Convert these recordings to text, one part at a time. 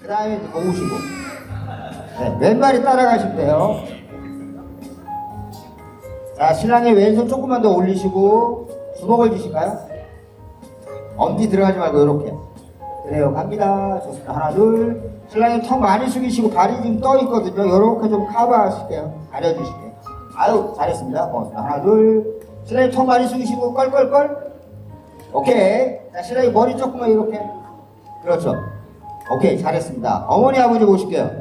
그 다음에 55. 네, 왼발이 따라가시면 돼요. 자, 신랑의 왼손 조금만 더 올리시고, 주먹을 주실까요? 엄지 들어가지 말고, 이렇게. 그래요, 갑니다. 좋습니다. 하나, 둘. 신랑님 턱 많이 숙이시고, 발이 지금 떠 있거든요. 이렇게 좀 커버하실게요. 가려주실게요. 아유, 잘했습니다. 고맙습니다. 하나, 둘. 신랑님 턱 많이 숙이시고, 껄껄껄. 오케이. 자, 신랑님 머리 조금만 이렇게. 그렇죠. 오케이, 잘했습니다. 어머니, 아버지 모실게요.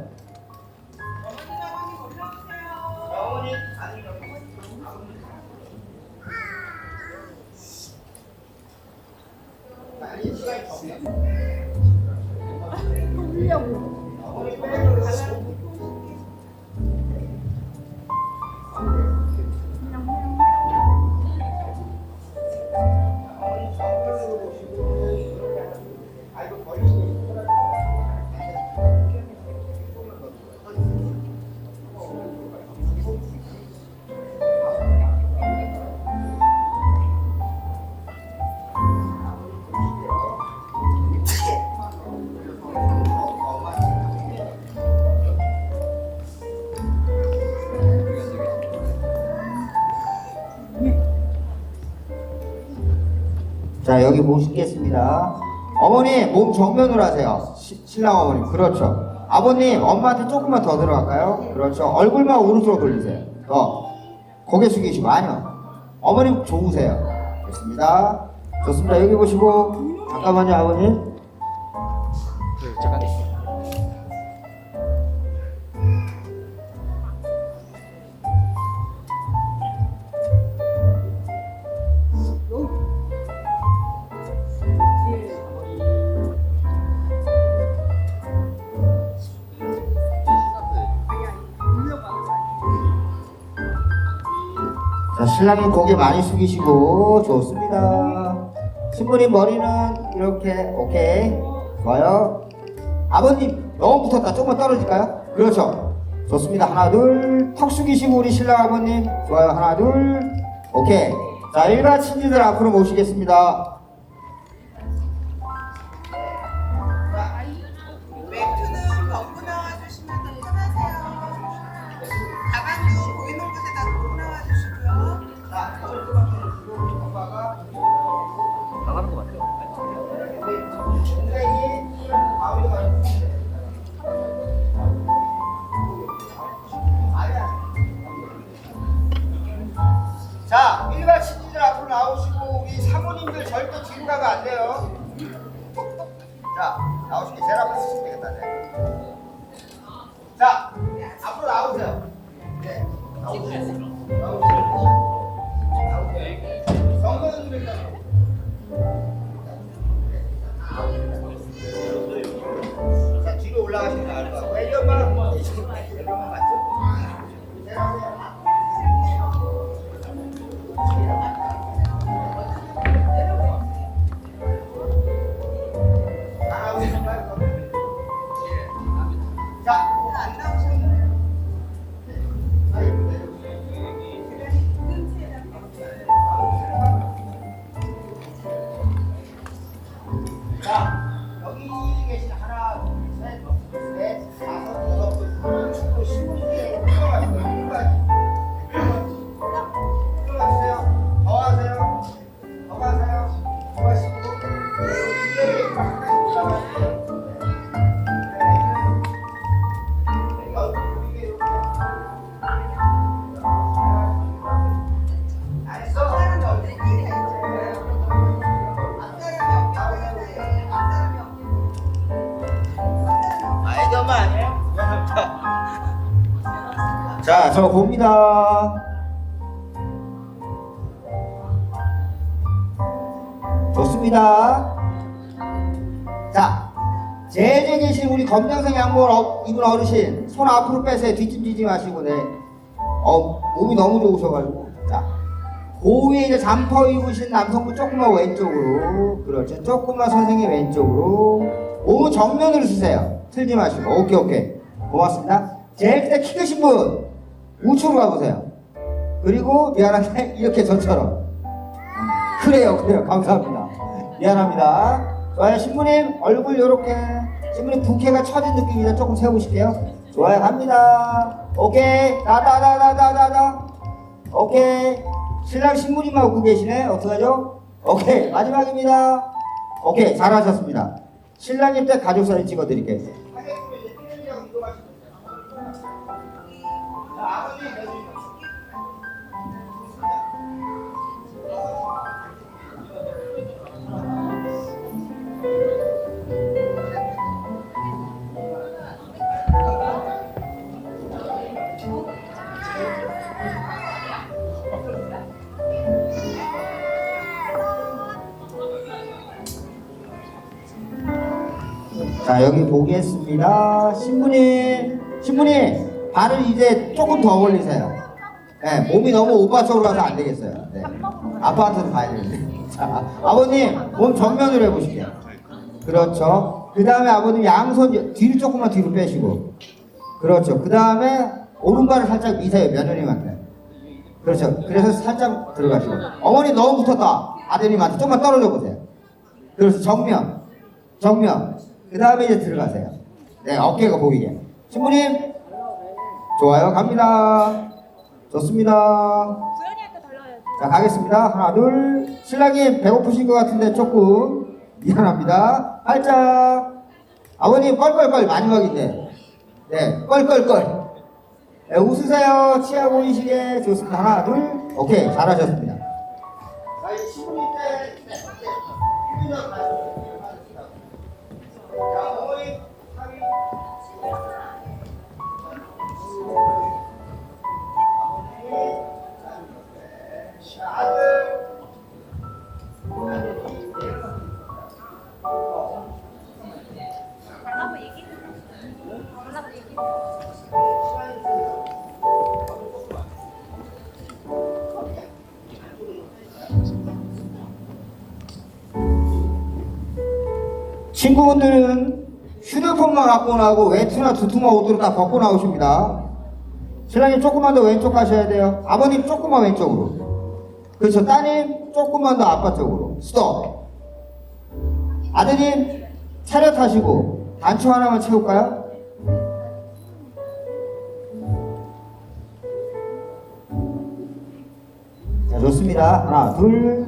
아 여기 모시겠습니다. 어머니 몸 정면으로 하세요. 시- 신랑 어머니 그렇죠. 아버님 엄마한테 조금만 더 들어갈까요? 그렇죠. 얼굴만 오른쪽으로 돌리세요. 더 고개 숙이시고 아니요. 어머님 좋으세요. 좋습니다. 좋습니다. 여기 보시고 잠깐만요 아버님. 그 잠깐 신랑님 고개 많이 숙이시고 좋습니다. 신부님 머리는 이렇게 오케이 좋아요. 아버님 너무 붙었다 조금만 떨어질까요? 그렇죠. 좋습니다. 하나 둘 턱 숙이시고 우리 신랑 아버님 좋아요. 하나 둘 오케이. 자 일가 친지들 앞으로 모시겠습니다. 나오시게 제 자, 저 봅니다. 좋습니다. 자, 제재 계신 우리 검정색 양복 어, 입은 어르신 손 앞으로 빼세요. 뒷짐지지 마시고 네. 어, 몸이 너무 좋으셔가지고 자, 그 위에 이제 잠퍼 입으신 남성분 조금만 왼쪽으로 그렇죠. 조금만 선생님 왼쪽으로 몸은 정면으로 쓰세요. 틀지 마시고 오케이 오케이 고맙습니다. 제일 끝에 키 크신 분 우측으로 가보세요. 그리고 미안한데 이렇게 저처럼 그래요 그래요 감사합니다. 미안합니다. 좋아요 신부님 얼굴 요렇게 신부님 부캐가 처진 느낌이라 조금 세우실게요. 좋아요, 갑니다. 오케이, 나나나나나나나. 오케이. 신랑 신부님만 웃고 계시네. 어떡하죠? 오케이, 마지막입니다. 오케이, 잘하셨습니다. 신랑님 때 가족 사진 찍어드릴게요. 자 여기 보겠습니다. 신부님, 신부님 발을 이제 조금 더 올리세요. 네, 몸이 너무 오빠 쪽으로 가서 안 되겠어요. 네. 아빠한테도 봐야 되는데. 자, 아버님 몸 정면으로 해보실게요. 그렇죠. 그 다음에 아버님 양손 뒤로 조금만 뒤로 빼시고. 그렇죠. 그 다음에 오른발을 살짝 미세요 며느님한테. 그렇죠. 그래서 살짝 들어가시고. 어머니 너무 붙었다. 아드님한테 조금만 떨어져 보세요. 그래서 정면, 정면. 그 다음에 이제 들어가세요. 네, 어깨가 보이게. 신부님, 좋아요. 갑니다. 좋습니다. 자, 가겠습니다. 하나, 둘. 신랑님 배고프신 것 같은데 조금 미안합니다. 팔짝. 아버님 껄껄껄 마지막인데. 네, 껄껄껄. 네, 웃으세요. 치아 보이시게. 좋습니다. 하나, 둘. 오케이, 잘하셨습니다. 자, 이 신부님 때, 친구분들은 휴대폰만 갖고 나오고 외투나 두툼한 옷으로 다 벗고 나오십니다. 신랑님 조금만 더 왼쪽 가셔야 돼요. 아버님 조금만 왼쪽으로. 그렇죠. 따님 조금만 더 아빠 쪽으로. 스톱. 아드님 차렷 하시고 단추 하나만 채울까요? 자 좋습니다. 하나 둘.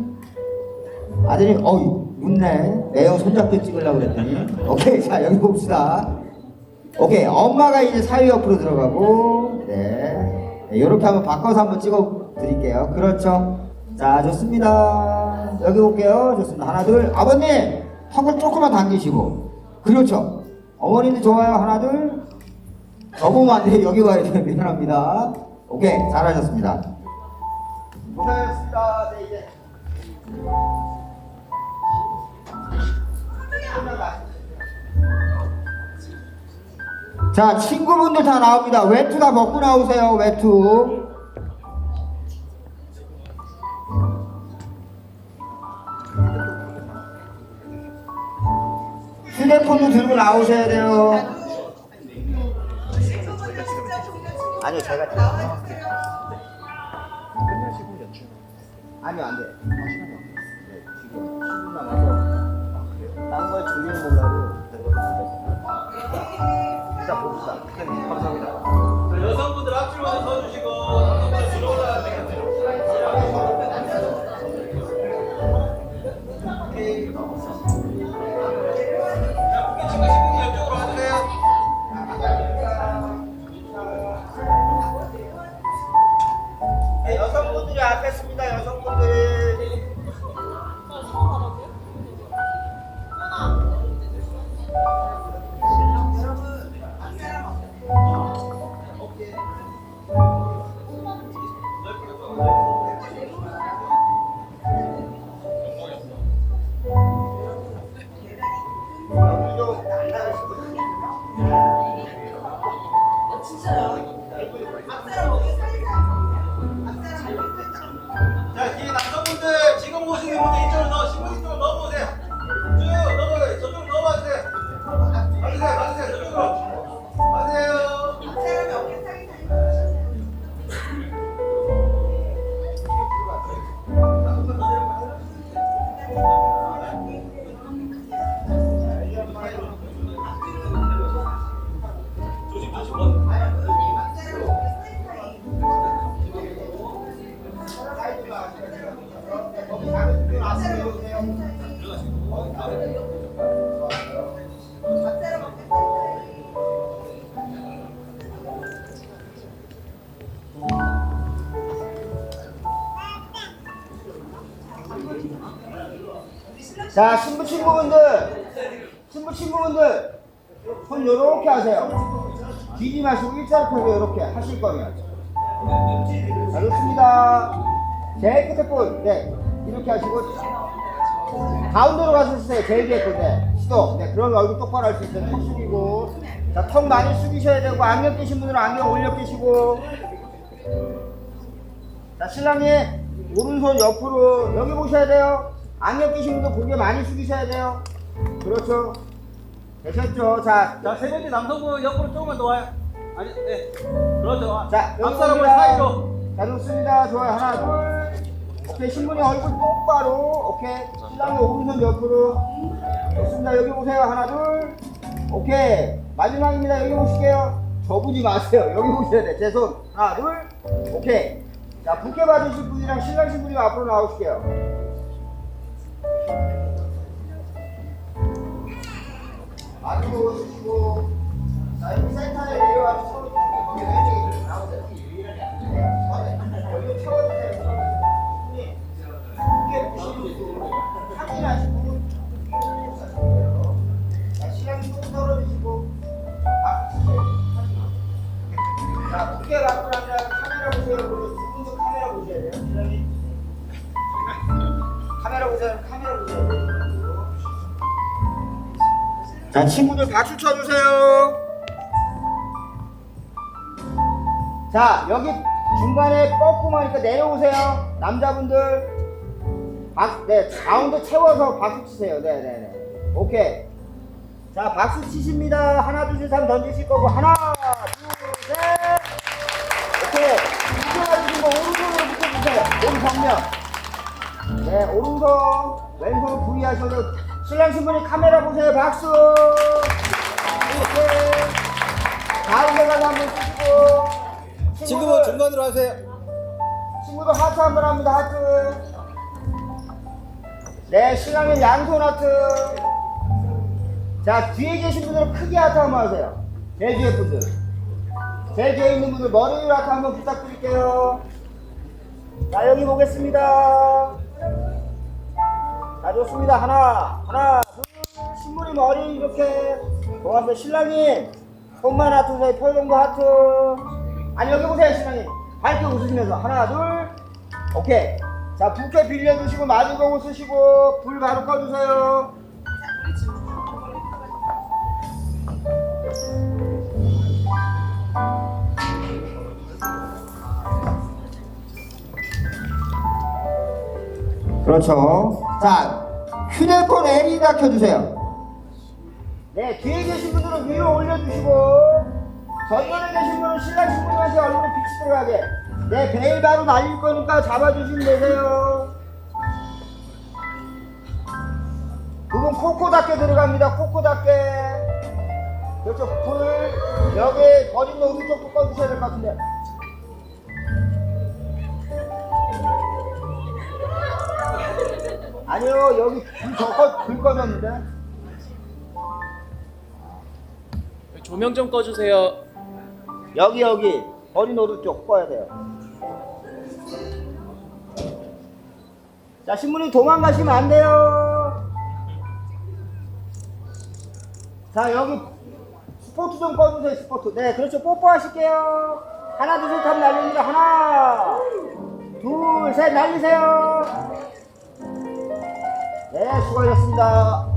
아드님 어이 웃네. 내형 손잡고 찍으려고 그랬더니. 오케이 자 여기 봅시다. 오케이 엄마가 이제 사위 옆으로 들어가고 네. 이렇게 한번 바꿔서 한번 찍어 드릴게요. 그렇죠? 자 좋습니다. 여기 볼게요. 좋습니다. 하나 둘. 아버님 턱을 조금만 당기시고. 그렇죠? 어머님도 좋아요. 하나 둘. 너무 안 돼. 여기 와야 돼 미안합니다. 오케이 잘하셨습니다. 고생하셨습니다. 네 이제 자 친구분들 다 나옵니다 외투 다 먹고 나오세요 외투 휴대폰도 들고 나오셔야 돼요. 아니요, 제가. 끝나시고 연출. 아니요 안돼 아. 네, 지금 10분 남아서 딴걸 줄이는 보려고 일단 봅시다 감사합니다. 자, 신부 친구분들, 신부 친구분들, 손 요렇게 하세요. 뒤지 마시고 일자로 요렇게 하실 거면. 자, 좋습니다. 제일 끝에 분, 네, 이렇게 하시고, 가운데로 가서 쓰세요. 제일 뒤에 분, 네, 시도. 네, 그런 얼굴 똑바로 할 수 있어요. 턱 숙이고. 자, 턱 많이 숙이셔야 되고, 안경 끼신 분들은 안경 올려 끼시고. 자, 신랑님, 오른손 옆으로, 여기 보셔야 돼요. 안경 끼신 분들 고개 많이 숙이셔야 돼요. 그렇죠. 되셨죠? 자, 자, 세 번째 남성분 옆으로 조금만 더 와요. 아니, 네. 그렇죠. 자, 앞사람을. 사이로. 자, 좋습니다. 좋아요. 하나, 둘. 오케이, 신부님 얼굴 똑바로. 오케이. 신랑이 오른손 옆으로. 좋습니다. 여기 보세요. 하나, 둘. 오케이. 마지막입니다. 여기 보실게요. 저분이 마세요. 여기 보셔야 돼. 제 손. 하나, 둘. 오케이. 자, 부케 받으실 분이랑 신랑 신부님 앞으로 나오실게요. 센터에 내려와서 서로 거기 왼쪽에 나오세요. 여기 채워주세요. 이게 자, 친구들 박수 쳐주세요. 자, 여기 중간에 뻐꾸마니까 내려오세요. 남자분들. 박, 네, 가운데 채워서 박수 치세요. 네, 네, 네. 오케이. 자, 박수 치십니다. 하나, 둘, 셋, 삼 던지실 거고. 하나, 둘, 셋. 오케이. 붙여가지고 오른손으로 붙여주세요. 오른 정면. 네, 오른손, 왼손 V 하셔도 신랑 신부님 카메라 보세요. 박수. 이렇게 가운데 가서 한번 쓰시고. 친구분 중간으로 하세요. 친구들 하트 한번 합니다. 하트. 네, 신랑님 양손 하트. 자, 뒤에 계신 분들은 크게 하트 한번 하세요. 제일 뒤에 분들. 제일 뒤에 있는 분들 머리 위로 하트 한번 부탁드릴게요. 자, 여기 보겠습니다. 자, 좋습니다. 하나, 하나, 둘. 신부님 머리 이렇게. 고맙습니다. 신랑님, 손만 하트 주세요. 펄정도 하트. 아니, 여기 보세요, 신랑님. 밝게 웃으시면서. 하나, 둘. 오케이. 자, 부케 빌려주시고, 마주보고 쓰시고, 불 바로 꺼주세요. 그렇죠. 자, 휴대폰 L이다 켜주세요. 네, 뒤에 계신 분들은 위로 올려주시고, 전면에 계신 분은 신랑 신부님한테 얼굴에 빛이 들어가게. 네, 베일 바로 날릴 거니까 잡아주시면 되세요. 그분 코코답게 들어갑니다. 코코답게. 그렇죠. 불, 여기 버린 거 오른쪽도 꺼주셔야 될 것 같은데. 아니요, 여기 불 더, 불 꺼졌는데. 조명 좀 꺼주세요. 여기 여기 버린 오른쪽 꺼야 돼요. 자 신부님 도망가시면 안 돼요. 자 여기 스포트 좀 꺼주세요 스포트. 네 그렇죠 뽀뽀하실게요. 하나 둘셋 하면 날립니다. 하나 둘 셋 날리세요. 네 수고하셨습니다.